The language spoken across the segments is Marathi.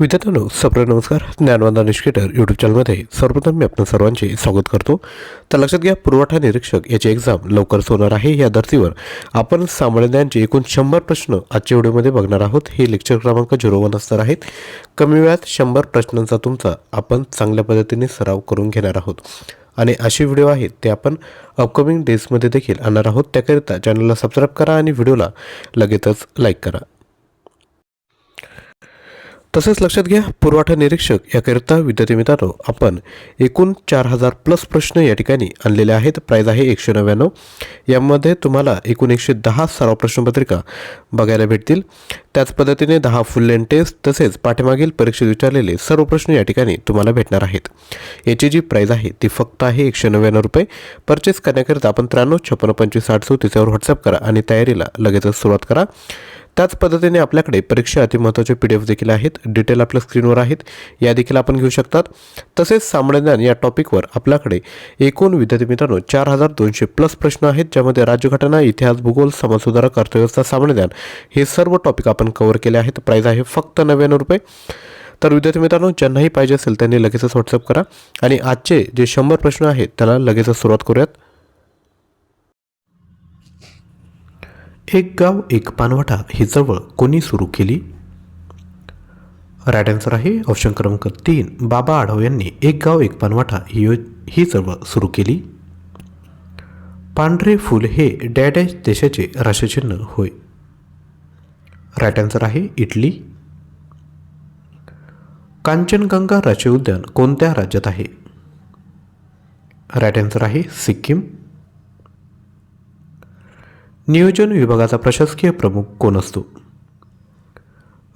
विद्यार्थ्यांनो सप्र नमस्कार. ज्ञानवंदा निष्केटर यूट्यूब चॅनलमध्ये सर्वप्रथम मी आपण सर्वांचे स्वागत करतो. तर लक्षात घ्या पुरवठा निरीक्षक याची एक्झाम लवकरच होणार आहे. या धर्तीवर आपण सामान्य एकूण शंभर प्रश्न आजच्या व्हिडिओमध्ये बघणार आहोत. हे लेक्चर क्रमांक झिरो वन असणार आहेत. कमी वेळात शंभर प्रश्नांचा तुमचा आपण चांगल्या पद्धतीने सराव करून घेणार आहोत. आणि असे व्हिडिओ आहेत ते आपण अपकमिंग डेजमध्ये देखील आणणार आहोत. त्याकरिता चॅनलला सबस्क्राईब करा आणि व्हिडिओला लगेचच लाईक करा. तसेच लक्षात घ्या पुरवठा निरीक्षक याकरिता विद्यार्थी मित्रांनो आपण एकूण चार हजार प्लस प्रश्न या ठिकाणी आणलेले आहेत. प्राईज आहे एकशे नव्याण्णव. यामध्ये तुम्हाला एकूण एकशे दहा सराव प्रश्नपत्रिका बघायला भेटतील. त्याच पद्धतीने दहा फुल लेन टेस्ट तसेच पाठीमागील परीक्षेत विचारलेले सर्व प्रश्न या ठिकाणी तुम्हाला भेटणार आहेत. याची जी प्राईज आहे ती फक्त आहे एकशे नव्याण्णव रुपये. परचेस करण्याकरिता आपण त्र्याण्णव छप्पन्न पंचवीस साठ सौ तिच्यावर व्हॉट्सअप करा आणि तयारीला लगेचच सुरुवात करा. त्याच पद्धतीने आपल्याकडे परीक्षा अति महत्त्वाचे पी डी एफ देखील आहेत. डिटेल आपल्या स्क्रीनवर आहेत. या देखील आपण घेऊ शकतात. तसेच सामान्य ज्ञान या टॉपिकवर आपल्याकडे एकूण विद्यार्थी मित्रांनो चार हजार दोनशे प्लस प्रश्न आहेत ज्यामध्ये राज्यघटना इतिहास भूगोल समाजसुधारक अर्थव्यवस्था सामान्य ज्ञान हे सर्व टॉपिक आपण कव्हर केले आहेत. प्राईज आहे फक्त नव्याण्णव रुपये. तर विद्यार्थी मित्रांनो ज्यांनाही पाहिजे असेल त्यांनी लगेचच व्हॉट्सअप करा. आणि आजचे जे शंभर प्रश्न आहेत त्याला लगेचच सुरुवात करूयात. एक गाव एक पानवटा ही चळवळ कोणी सुरू केली? राईट आन्सर आहे ऑप्शन क्रमांक तीन. बाबा आढाव यांनी एक गाव एक पानवटा ही यो ही चळवळ सुरू केली. पांढरे फूल हे डॅडॅश देशाचे राष्ट्रचिन्ह होय. राईट आन्सर आहे इटली. कांचनगंगा राष्ट्रीय उद्यान कोणत्या राज्यात आहे? राईट आन्सर आहे सिक्कीम. नियोजन विभागाचा प्रशासकीय प्रमुख कोण असतो?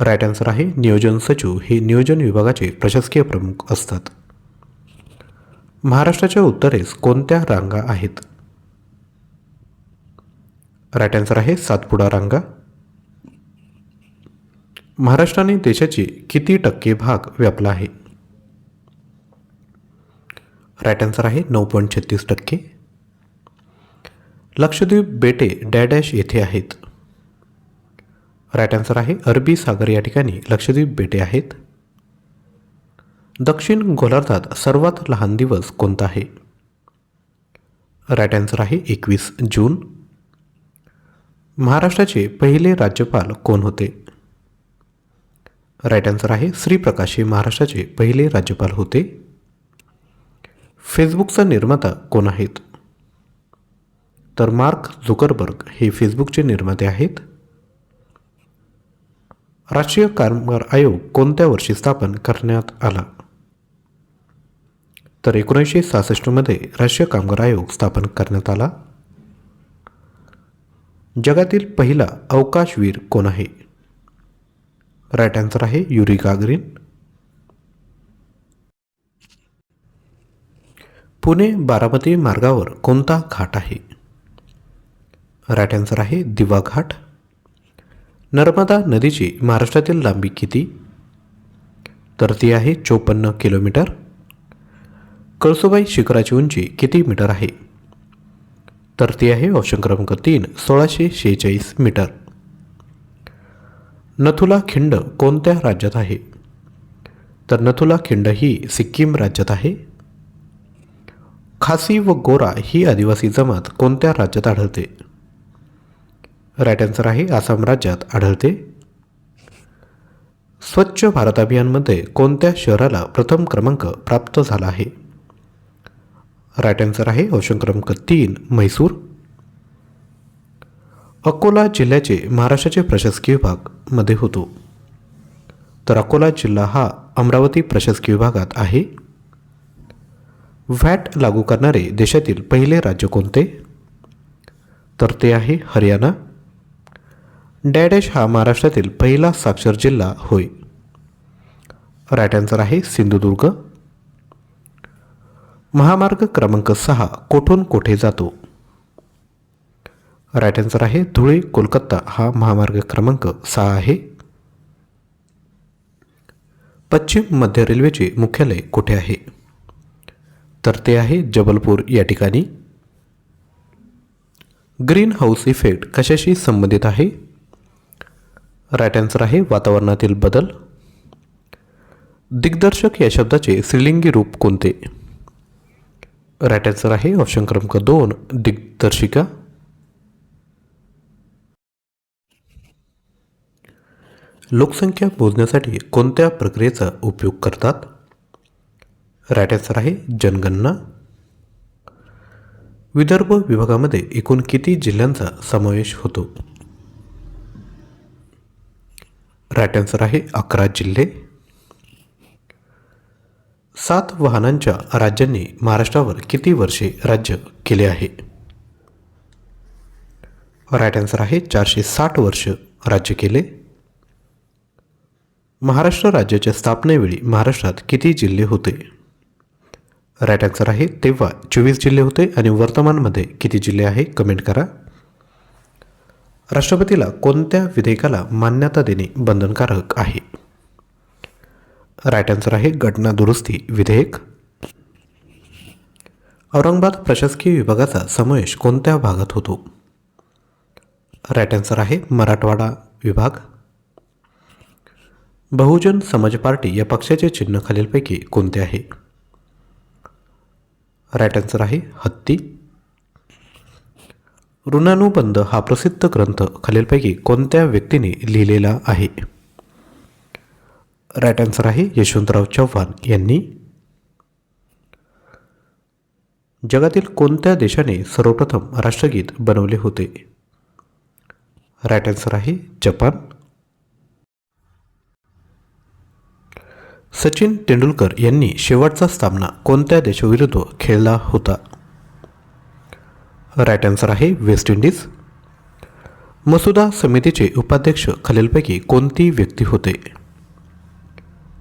राईट आन्सर आहे नियोजन सचिव. हे नियोजन विभागाचे प्रशासकीय प्रमुख असतात. महाराष्ट्राच्या उत्तरेस कोणत्या रांगा आहेत? राईट आन्सर आहे सातपुडा रांगा. महाराष्ट्राने देशाचे किती टक्के भाग व्यापला आहे? राईट आन्सर आहे नऊ पॉईंट छत्तीस टक्के. लक्षद्वीप बेटे डॅडॅश येथे आहेत. राईट आन्सर आहे अरबी सागर या ठिकाणी लक्षद्वीप बेटे आहेत. दक्षिण गोलार्धात सर्वात लहान दिवस कोणता आहे? राईट आन्सर आहे एकवीस जून. महाराष्ट्राचे पहिले राज्यपाल कोण होते? राईट आन्सर आहे श्रीप्रकाश हे महाराष्ट्राचे पहिले राज्यपाल होते. फेसबुकचा निर्माता कोण आहेत? तर मार्क झुकरबर्ग हे फेसबुकचे निर्माते आहेत. राष्ट्रीय कामगार आयोग कोणत्या वर्षी स्थापन करण्यात आला? तर एकोणीसशे सहासष्टमध्ये राष्ट्रीय कामगार आयोग स्थापन करण्यात आला. जगातील पहिला अवकाशवीर कोण आहे? राईट आन्सर आहे युरी गागरीन. पुणे बारामती मार्गावर कोणता घाट आहे? राईट आन्सर आहे दिवा घाट. नर्मदा नदीची महाराष्ट्रातील लांबी किती? तर ती आहे चोपन्न किलोमीटर. कळसुबाई शिखराची उंची किती मीटर आहे? तर ती आहे ऑप्शन क्रमांक तीन सोळाशे शेहेचाळीस मीटर. नथुला खिंड कोणत्या राज्यात आहे? तर नथुला खिंड ही सिक्कीम राज्यात आहे. खासी व गोरा ही आदिवासी जमात कोणत्या राज्यात आढळते? राईट आन्सर आहे आसाम राज्यात आढळते. स्वच्छ भारत अभियानमध्ये कोणत्या शहराला प्रथम क्रमांक प्राप्त झाला आहे? राईट आन्सर आहे ऑप्शन क्रमांक तीन म्हैसूर. अकोला जिल्ह्याचे महाराष्ट्राचे प्रशासकीय विभागमध्ये होतो. तर अकोला जिल्हा हा अमरावती प्रशासकीय विभागात आहे. व्हॅट लागू करणारे देशातील पहिले राज्य कोणते? तर ते आहे हरियाणा. डॅडॅश हा महाराष्ट्रातील पहिला साक्षर जिल्हा होय. राईट आन्सर आहे सिंधुदुर्ग. महामार्ग क्रमांक सहा कोठून कोठे जातो? राईट आन्सर आहे धुळे कोलकाता. हा महामार्ग क्रमांक सहा आहे. पश्चिम मध्य रेल्वेचे मुख्यालय कुठे आहे? तर ते आहे जबलपूर. या ठिकाणी. ग्रीन हाऊस इफेक्ट कशाशी संबंधित आहे? राईट आन्सर आहे वातावरणातील बदल. दिग्दर्शक या शब्दाचे स्त्रीलिंगी रूप कोणते? राईट आन्सर आहे ऑप्शन क्रमांक दोन दिग्दर्शिका. लोकसंख्या मोजण्यासाठी कोणत्या प्रक्रियेचा उपयोग करतात? राईट आन्सर आहे जनगणना. विदर्भ विभागामध्ये एकूण किती जिल्ह्यांचा समावेश होतो? राईट आन्सर आहे अकरा जिल्हे. सात वाहनांच्या राज्यांनी महाराष्ट्रावर किती वर्षे राज्य केले आहे? राईट आन्सर आहे चारशे साठ वर्ष राज्य केले. महाराष्ट्र राज्याच्या स्थापनेवेळी महाराष्ट्रात किती जिल्हे होते? राईट आन्सर आहे तेव्हा चोवीस जिल्हे होते आणि वर्तमानमध्ये किती जिल्हे आहे? कमेंट करा. राष्ट्रपतीला कोणत्या विधेयकाला मान्यता देणे बंधनकारक आहे? राईट आन्सर आहे घटना दुरुस्ती विधेयक. औरंगाबाद प्रशासकीय विभागाचा समावेश कोणत्या भागात होतो? राईट आन्सर आहे मराठवाडा विभाग. बहुजन समाज पार्टी या पक्षाचे चिन्ह खालीलपैकी कोणते आहे? राईट आन्सर आहे हत्ती. ऋणानुबंध हा प्रसिद्ध ग्रंथ खालीलपैकी कोणत्या व्यक्तीने लिहिलेला आहे? राईट आन्सर आहे यशवंतराव चव्हाण यांनी. जगातील कोणत्या देशाने सर्वप्रथम राष्ट्रगीत बनवले होते? राईट आन्सर आहे जपान. सचिन तेंडुलकर यांनी शेवटचा सामना कोणत्या देशाविरुद्ध खेळला होता? राईट आन्सर आहे वेस्ट इंडिज मसुदा समितीचे उपाध्यक्ष खालीलपैकी कोणती व्यक्ती होते?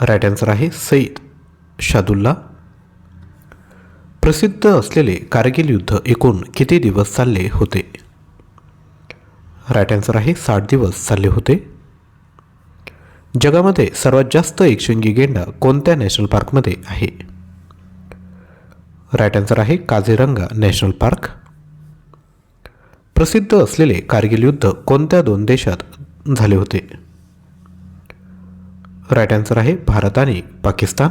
राईट आन्सर आहे सईद शादुल्ला. प्रसिद्ध असलेले कारगिल युद्ध एकूण किती दिवस चालले होते? राईट आन्सर आहे साठ दिवस चालले होते. जगामध्ये सर्वात जास्त एकशिंगी गेंडा कोणत्या नॅशनल पार्कमध्ये आहे? राईट आन्सर आहे काझीरंगा नॅशनल पार्क. प्रसिद्ध असलेले कारगिल युद्ध कोणत्या दोन देशात झाले होते? राईट आन्सर आहे भारत आणि पाकिस्तान.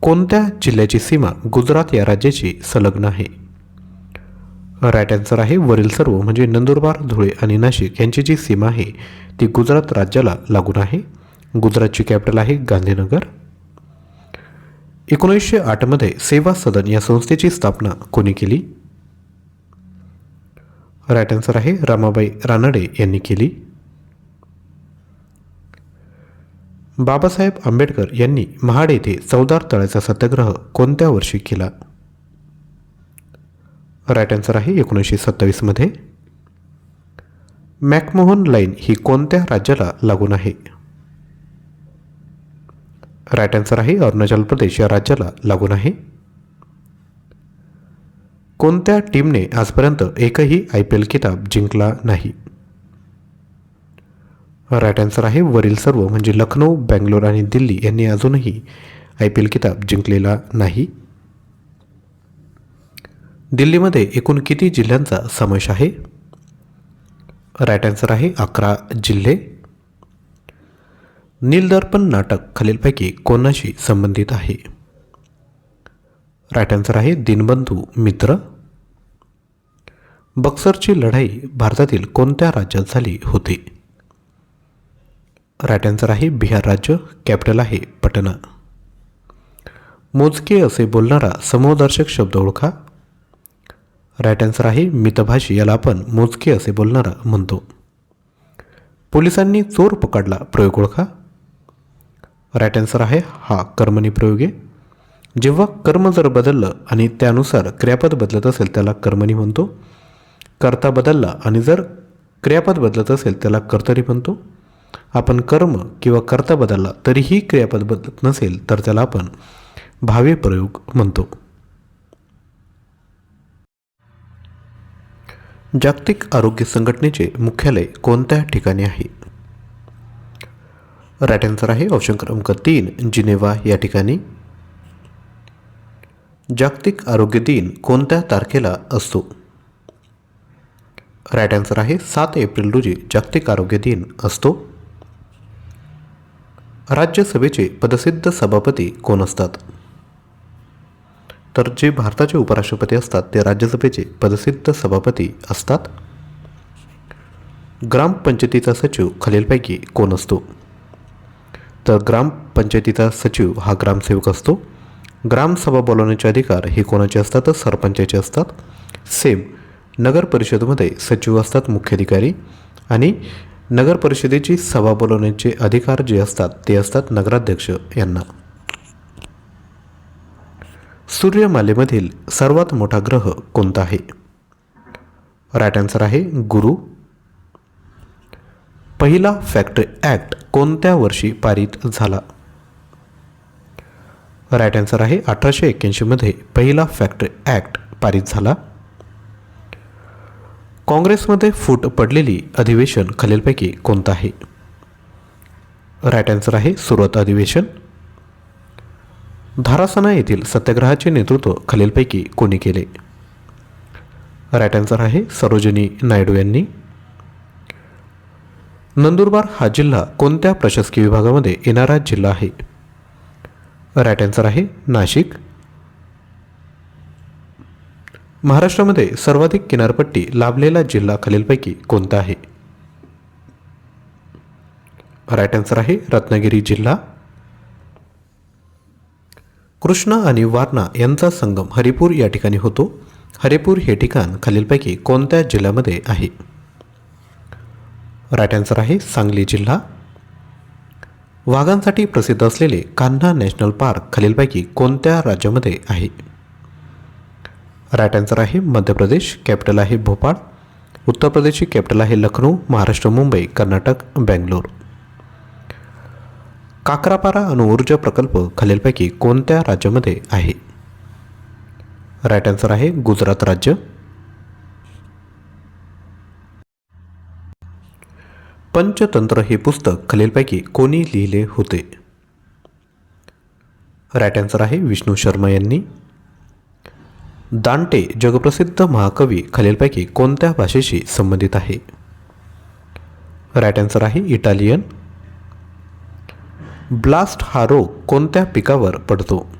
कोणत्या जिल्ह्याची सीमा गुजरात या राज्याची संलग्न आहे? राईट आन्सर आहे वरील सर्व म्हणजे नंदुरबार धुळे आणि नाशिक यांची जी सीमा आहे ती गुजरात राज्याला लागून आहे. गुजरातची कॅपिटल आहे गांधीनगर. एकोणीसशे आठमध्ये सेवा सदन या संस्थेची स्थापना कोणी केली? राईट आन्सर आहे रामाबाई रानडे यांनी केली. बाबासाहेब आंबेडकर यांनी महाड येथे चौदार तळ्याचा सत्याग्रह कोणत्या वर्षी केला? राईट आन्सर आहे एकोणीसशे सत्तावीसमध्ये मॅकमोहन लाईन ही कोणत्या राज्याला लागून आहे? राईट आन्सर आहे अरुणाचल प्रदेश या राज्याला लागून आहे. कोणत्या टीमने आजपर्यंत एकही आय पी एल किताब जिंकला नाही? राईट आन्सर आहे वरील सर्व म्हणजे लखनौ बँगलोर आणि दिल्ली यांनी अजूनही आय पी एल किताब जिंकलेला नाही. दिल्लीमध्ये एकूण किती जिल्ह्यांचा समावेश आहे? राईट आन्सर आहे अकरा जिल्हे. नीलदर्पण नाटक खालीलपैकी कोणाशी संबंधित आहे? राईट आन्सर आहे दीनबंधू मित्र. बक्सरची लढाई भारतातील कोणत्या राज्यात झाली होती? राईट आन्सर आहे बिहार राज्य कॅपिटल आहे पटना. मोजके असे बोलणारा समूहदर्शक शब्द ओळखा. राईट आन्सर आहे मितभाषी याला आपण मोजके असे बोलणारा म्हणतो. पोलिसांनी चोर पकडला प्रयोग ओळखा. राईट आन्सर आहे हा कर्मणी प्रयोग. आहे जेव्हा कर्म जर बदललं आणि त्यानुसार क्रियापद बदलत असेल त्याला कर्मणी म्हणतो. कर्ता बदलला आणि जर क्रियापद बदलत असेल त्याला कर्तरी म्हणतो. आपण कर्म किंवा कर्ता बदलला तरीही क्रियापद बदलत नसेल तर त्याला आपण भावे प्रयोग म्हणतो. जागतिक आरोग्य संघटनेचे मुख्यालय कोणत्या ठिकाणी आहे? राईट आन्सर आहे ऑप्शन क्रमांक तीन जिनेवा या ठिकाणी. जागतिक आरोग्य दिन कोणत्या तारखेला असतो? राईट आन्सर आहे सात एप्रिल रोजी जागतिक आरोग्य दिन असतो. राज्यसभेचे पदसिद्ध सभापती कोण असतात? तर जे भारताचे उपराष्ट्रपती असतात ते राज्यसभेचे पदसिद्ध सभापती असतात. ग्रामपंचायतीचा सचिव खालीलपैकी कोण असतो? तर ग्रामपंचायतीचा सचिव हा ग्रामसेवक असतो. ग्रामसभा बोलवण्याचे अधिकार हे कोणाचे असतात? सरपंचाचे असतात. सेम नगर परिषदेमध्ये सचिव असतात मुख्याधिकारी. आणि नगर परिषदेची सभा बोलवण्याचे अधिकार जे असतात ते असतात नगराध्यक्ष यांना. सूर्यमालेमधील सर्वात मोठा ग्रह कोणता आहे? राईट आन्सर आहे गुरु. पहिला फॅक्टरी ॲक्ट कोणत्या वर्षी पारित झाला? राईट आन्सर आहे अठराशे एक्क्याऐंशीमध्ये पहिला फॅक्टरी ॲक्ट पारित झाला. काँग्रेसमध्ये फूट पडलेली अधिवेशन खालीलपैकी कोणतं आहे? राईट आन्सर आहे सुरत अधिवेशन. धारासना येथील सत्याग्रहाचे नेतृत्व खालीलपैकी कोणी केले? राईट आन्सर आहे सरोजिनी नायडू यांनी. नंदुरबार हा जिल्हा कोणत्या प्रशासकीय विभागामध्ये येणारा जिल्हा आहे? राईट आन्सर आहे नाशिक. महाराष्ट्रामध्ये सर्वाधिक किनारपट्टी लाभलेला जिल्हा खालीलपैकी कोणता आहे? राईट आन्सर आहे रत्नागिरी जिल्हा. कृष्णा आणि वारणा यांचा संगम हरिपूर या ठिकाणी होतो. हरिपूर हे ठिकाण खालीलपैकी कोणत्या जिल्ह्यामध्ये आहे? राईट आन्सर आहे सांगली जिल्हा. वाघांसाठी प्रसिद्ध असलेले कान्हा नॅशनल पार्क खालीलपैकी कोणत्या राज्यामध्ये आहे? राईट आन्सर आहे मध्य प्रदेश कॅपिटल आहे भोपाळ. उत्तर प्रदेशची कॅपिटल आहे लखनौ महाराष्ट्र मुंबई कर्नाटक बेंगलोर. काकरापारा अणुऊर्जा प्रकल्प खालीलपैकी कोणत्या राज्यामध्ये आहे? राईट आन्सर आहे गुजरात राज्य. पंचतंत्र हे पुस्तक खालीलपैकी कोणी लिहिले होते? राईट आन्सर आहे विष्णू शर्मा यांनी. दांटे जगप्रसिद्ध महाकवी खालीलपैकी कोणत्या भाषेशी संबंधित आहे? राईट आन्सर आहे इटालियन. ब्लास्ट हा रोग कोणत्या पिकावर पडतो?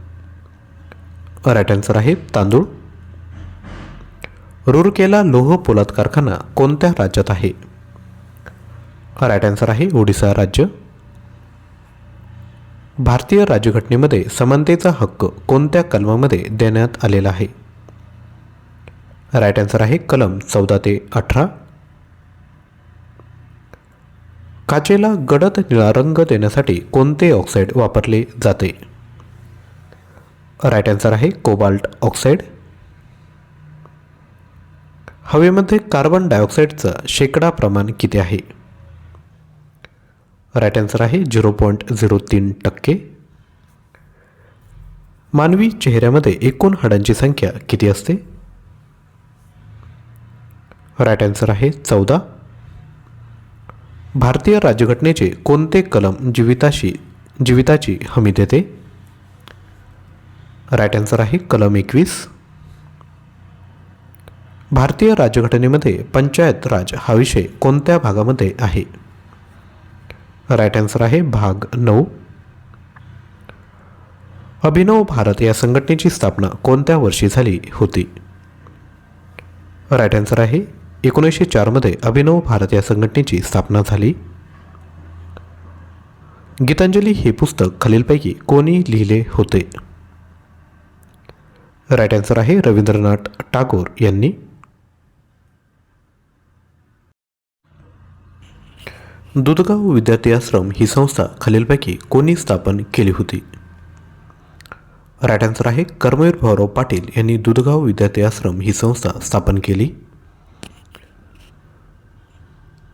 राईट आन्सर आहे तांदूळ. रुरकेला लोह पोलाद कारखाना कोणत्या राज्यात आहे? राईट आन्सर आहे ओडिसा राज्य. भारतीय राज्यघटनेमध्ये समानतेचा हक्क कोणत्या कलमामध्ये देण्यात आलेला आहे? राईट आन्सर आहे कलम चौदा ते अठरा. काचेला गडद निळा रंग देण्यासाठी कोणते ऑक्साईड वापरले जाते? राईट आन्सर आहे कोबाल्ट ऑक्साईड हवेमध्ये कार्बन डायऑक्साईडचं शेकडा प्रमाण किती आहे? राईट आन्सर आहे झिरो पॉईंट झिरो तीन टक्के. मानवी चेहऱ्यामध्ये एकूण हाडांची संख्या किती असते? राईट आन्सर आहे चौदा. भारतीय राज्यघटनेचे कोणते कलम जीविताशी जीविताची हमी देते? राईट आन्सर आहे कलम एकवीस. भारतीय राज्यघटनेमध्ये पंचायत राज हा विषय कोणत्या भागामध्ये आहे? राईट आन्सर आहे भाग नऊ. अभिनव भारत या संघटनेची स्थापना कोणत्या वर्षी झाली होती? राईट आन्सर आहे एकोणीसशे चारमध्ये अभिनव भारत या संघटनेची स्थापना झाली. गीतांजली हे पुस्तक खालीलपैकी कोणी लिहिले होते? राईट आन्सर आहे रवींद्रनाथ टागोर यांनी. दुधगाव विद्यार्थी आश्रम ही संस्था खालीलपैकी कोणी स्थापन केली होती? राईट आन्सर आहे कर्मवीर भाऊराव पाटील यांनी दुधगाव विद्यार्थी आश्रम ही संस्था स्थापन केली.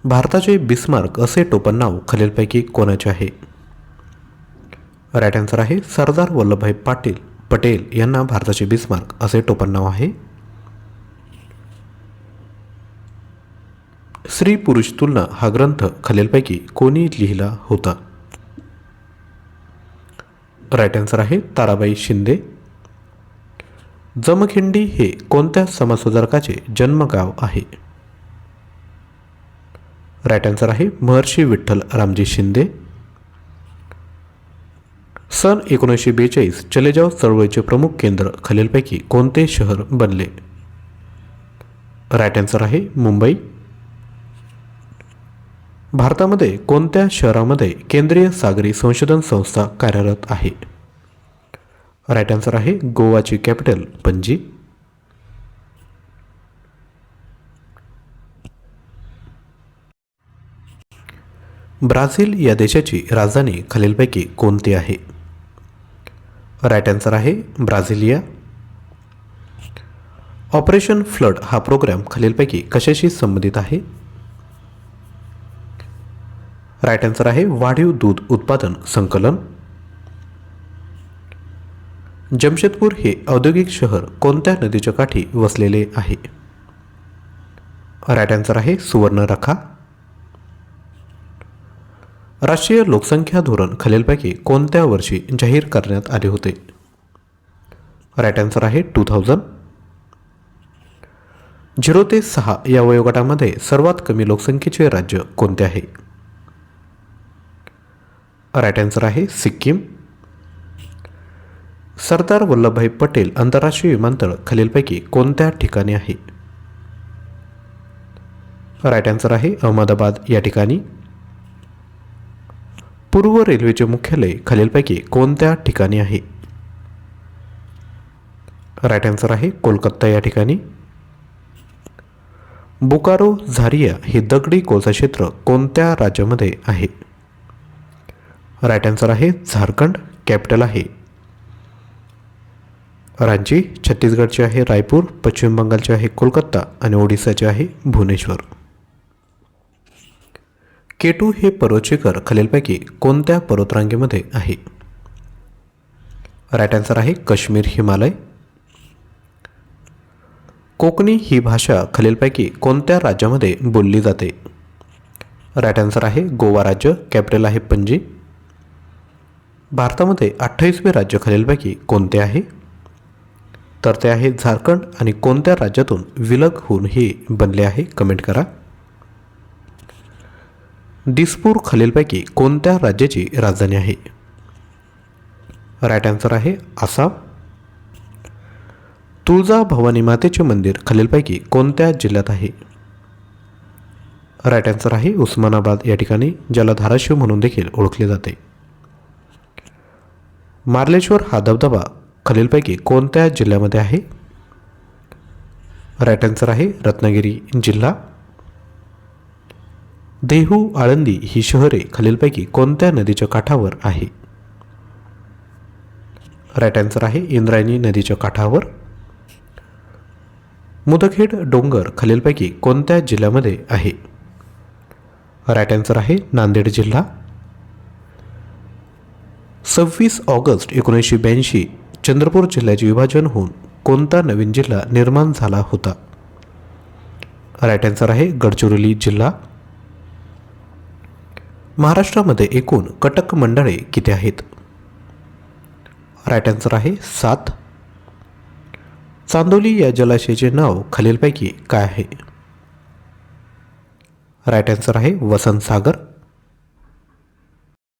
भारताचे बिस्मार्क असे टोपण नाव खालीलपैकी कोणाचे आहे? राईट आन्सर आहे सरदार वल्लभभाई पाटील पटेल यांना भारताचे बिस्मार्क असे टोपण नाव आहे. स्त्री पुरुष तुलना हा ग्रंथ खालीलपैकी कोणी लिहिला होता? राईट आन्सर आहे ताराबाई शिंदे. जमखिंडी हे कोणत्या समाजसुधारकाचे जन्मगाव आहे? राईट आन्सर आहे महर्षी विठ्ठल रामजी शिंदे. सन एकोणीसशे बेचाळीस चलेजाव चळवळीचे प्रमुख केंद्र खालीलपैकी कोणते शहर बनले? राईट आन्सर आहे मुंबई. भारतामध्ये कोणत्या शहरामध्ये केंद्रीय सागरी संशोधन संस्था कार्यरत आहे? राईट आन्सर आहे गोवाची कॅपिटल पणजी. ब्राझील या देशाची राजधानी खालीलपैकी कोणती आहे? राईट आन्सर आहे ब्राझिलिया. ऑपरेशन फ्लड हा प्रोग्राम खालीलपैकी कशाशी संबंधित आहे? राईट आन्सर आहे वाढीव दूध उत्पादन संकलन. जमशेदपूर हे औद्योगिक शहर कोणत्या नदीच्या काठी वसलेले आहे? राईट आन्सर आहे सुवर्णरेखा. राष्ट्रीय लोकसंख्या धोरण खालीलपैकी कोणत्या वर्षी जाहीर करण्यात आले होते? राईट आन्सर आहे टू थाउजंड झिरो ते सहा या वयोगटामध्ये सर्वात कमी लोकसंख्येचे राज्य कोणते आहे? राईट आन्सर आहे सिक्कीम. सरदार वल्लभभाई पटेल आंतरराष्ट्रीय विमानतळ खालीलपैकी कोणत्या ठिकाणी आहे? राईट आन्सर आहे अहमदाबाद. या ठिकाणी. पूर्व रेल्वेचे मुख्यालय खालीलपैकी कोणत्या ठिकाणी आहे? राईट आन्सर आहे कोलकाता. या ठिकाणी. बोकारो झारिया हे दगडी कोळसा क्षेत्र कोणत्या राज्यामध्ये आहे? राईट आन्सर आहे झारखंड कॅपिटल आहे. रांची छत्तीसगडचे आहे रायपूर पश्चिम बंगालचे आहे कोलकाता आणि ओडिसाचे आहे भुवनेश्वर. केटू हे पर्वतशिखर खालीलपैकी कोणत्या पर्वतरांगेमध्ये आहे? राईट आन्सर आहे काश्मीर हिमालय. कोकणी ही भाषा खालीलपैकी कोणत्या राज्यामध्ये बोलली जाते? राईट आन्सर आहे गोवा राज्य कॅपिटल आहे पणजी. भारतामध्ये अठ्ठावीसवे राज्य खालीलपैकी कोणते आहे? तर ते आहे झारखंड आणि कोणत्या राज्यातून विलग होऊन हे बनले आहे? कमेंट करा. दिसपूर खालीलपैकी कोणत्या राज्याची राजधानी आहे? राईट आन्सर आहे आसाम. तुळजा भवानी मातेचे मंदिर खालीलपैकी कोणत्या जिल्ह्यात आहे? राईट आन्सर आहे उस्मानाबाद या ठिकाणी ज्याला धाराशिव म्हणून देखील ओळखले जाते. मार्लेश्वर हा धबधबा खालीलपैकी कोणत्या जिल्ह्यामध्ये आहे? राईट आन्सर आहे रत्नागिरी जिल्हा. देहू आळंदी ही शहरे खालीलपैकी कोणत्या नदीच्या काठावर आहे? राईट आन्सर आहे इंद्रायणी नदीच्या काठावर. मुदखेड डोंगर खालीलपैकी कोणत्या जिल्ह्यामध्ये आहे? राईट आन्सर आहे नांदेड जिल्हा. सव्वीस ऑगस्ट एकोणीसशे ब्याऐंशी चंद्रपूर जिल्ह्याचे विभाजन होऊन कोणता नवीन जिल्हा निर्माण झाला होता? राईट आन्सर आहे गडचिरोली जिल्हा. महाराष्ट्रामध्ये एकूण कटक मंडळे किती आहेत? राईट आन्सर आहे सात. चांदोली या जलाशयाचे नाव खालीलपैकी काय आहे? राईट आन्सर आहे वसंत सागर.